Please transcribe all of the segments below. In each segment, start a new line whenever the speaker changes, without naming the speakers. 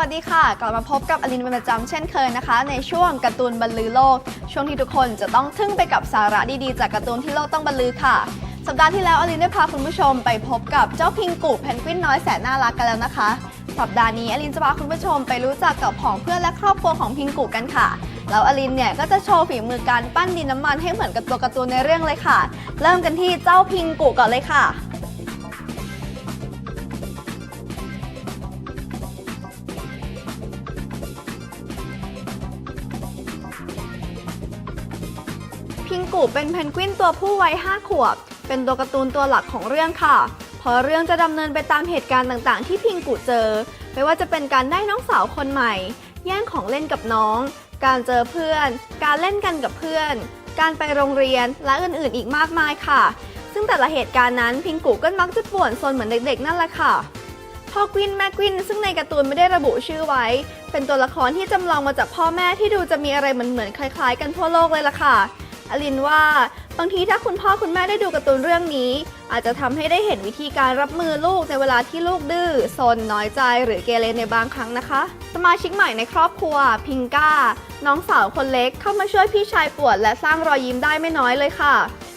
วัสดีค่ะ กลับมาพบกับอลินเป็นประจำเช่นเคยนะคะ ในช่วงการ์ตูนบรรลือโลก ช่วงที่ทุกคนจะต้องทึ่งไปกับสาระดีๆ จากการ์ตูนที่โลกต้องบรรลือค่ะ สัปดาห์ที่แล้วอลินได้พาคุณผู้ชมไปพบกับเจ้าพิงกูเพนกวินน้อยแสนน่ารักกันแล้วนะคะ สัปดาห์นี้อลินจะพาคุณผู้ชมไปรู้จักกับผองเพื่อนและครอบครัวของพิงกูกันค่ะ แล้วอลินเนี่ยก็จะโชว์ฝีมือการปั้นดินน้ำมันให้เหมือนกับตัวการ์ตูนในเรื่องเลยค่ะ เริ่มกันที่เจ้าพิงกูก่อนเลยค่ะ พิงกูเป็นเพนกวินตัวผู้วัย5ขวบ เป็นตัวการ์ตูนตัวหลักของเรื่องค่ะ เพราะเรื่องจะดำเนินไปตามเหตุการณ์ต่างๆ ที่พิงกูเจอ ไม่ว่าจะเป็นการได้น้องสาวคนใหม่ แย่งของเล่นกับน้อง การเจอเพื่อน การเล่นกันกับเพื่อน การไปโรงเรียน และอื่นๆ อีกมากมายค่ะ ซึ่งแต่ละเหตุการณ์นั้นพิงกูก็มักจะป่วนซนเหมือนเด็กๆ นั่นแหละค่ะพ่อกวินแม่กวินซึ่งในการ์ตูนไม่ได้ระบุชื่อไว้ เป็นตัวละครที่จำลองมาจากพ่อแม่ที่ดูจะมีอะไรเหมือนๆคล้าย ๆ กันทั่วโลกเลยล่ะค่ะ อลินว่าบางทีถ้าคุณพ่อคุณแม่ได้ดูการ์ตูนเรื่องนี้ อาจจะทำให้ได้เห็นวิธีการรับมือลูกในเวลาที่ลูกดื้อซนน้อยใจหรือเกเรในบางครั้งนะคะ สมาชิกใหม่ในครอบครัว พิงก้า น้องสาวคนเล็กเข้ามาช่วยพี่ชายปวด และสร้างรอยยิ้มได้ไม่น้อยเลยค่ะ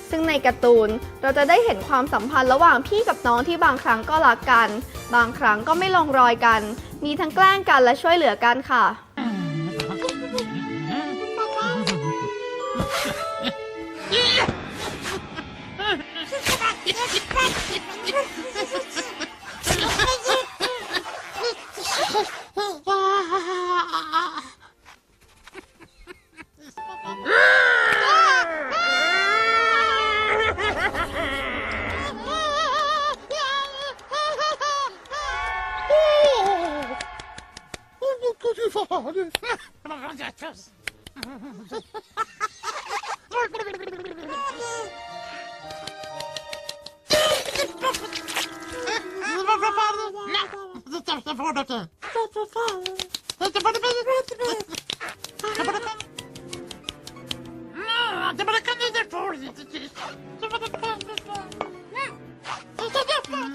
ซึ่งในการ์ตูนเราจะได้เห็นความสัมพันธ์ระหว่างพี่กับน้องที่บางครั้งก็รักกัน บางครั้งก็ไม่ลงรอยกัน มีทั้งแกล้งกันและช่วยเหลือกันค่ะ คุ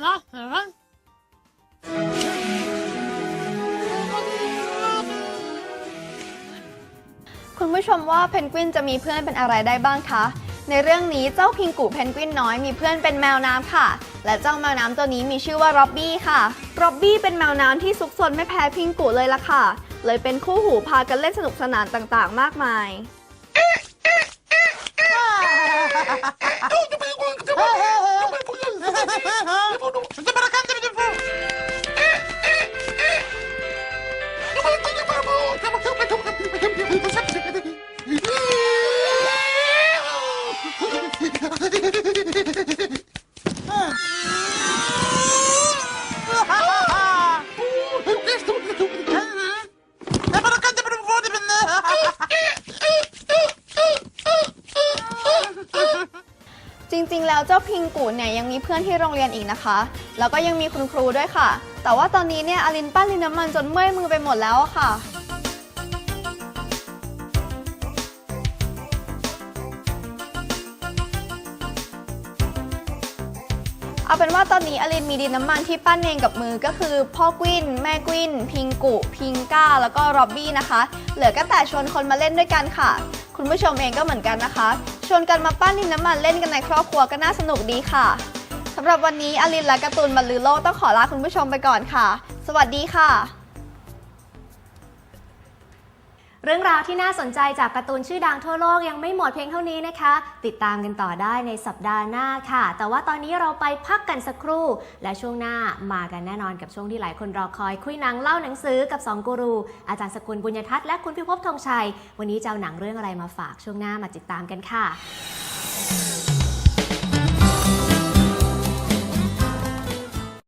Nasıl? ผู้ชมว่าเพนกวินจะมีเพื่อนเป็นอะไรได้บ้างคะ ในเรื่องนี้เจ้าพิงกูเพนกวินน้อยมีเพื่อนเป็นแมวน้ำค่ะ และเจ้าแมวน้ำตัวนี้มีชื่อว่าร็อบบี้ค่ะร็อบบี้เป็นแมวน้ำที่ซุกซนไม่แพ้พิงกูเลยล่ะค่ะ เลยเป็นคู่หูพากันเล่นสนุกสนานต่างๆ มากมาย ริงๆ แล้วเจ้าพิงกูเนี่ยยังมีเพื่อนที่โรงเรียนอีกนะคะ แล้วก็ยังมีคุณครูด้วยค่ะ แต่ว่าตอนนี้เนี่ยอลินปั้นลินน้ำมันจนเมื่อยมือไปหมดแล้วอะค่ะ เอาเป็นว่าตอนนี้อลินมีดินน้ำมันที่ปั้นเองกับมือก็คือ พ่อกวิน แม่กวิน พิงกุ พิงก้า แล้วก็ร็อบบี้นะคะ เหลือก็แต่ชวนคนมาเล่นด้วยกันค่ะ คุณผู้ชมเองก็เหมือนกันนะคะ ชวนกันมาปั้นดินน้ำมันเล่นกันในครอบครัวก็น่าสนุกดีค่ะสำหรับวันนี้อลินและการ์ตูนบรรลือโลกต้องขอลาคุณผู้ชมไปก่อนค่ะ สวัสดีค่ะ
รื่องราวที่น่าสนใจจากการ์ตูนชื่อดังทั่วโลกยังไม่หมดเพียงเท่านี้นะคะ ติดตามกันต่อได้ในสัปดาห์หน้าค่ะ แต่ว่าตอนนี้เราไปพักกันสักครู่ และช่วงหน้ามากันแน่นอนกับช่วงที่หลายคนรอคอยคุยหนังเล่าหนังสือกับ2กูรู อาจารย์สกุลบุญยทัศน์และคุณพิภพธงชัย วันนี้จะเอาหนังเรื่องอะไรมาฝากช่วงหน้ามาติดตามกันค่ะ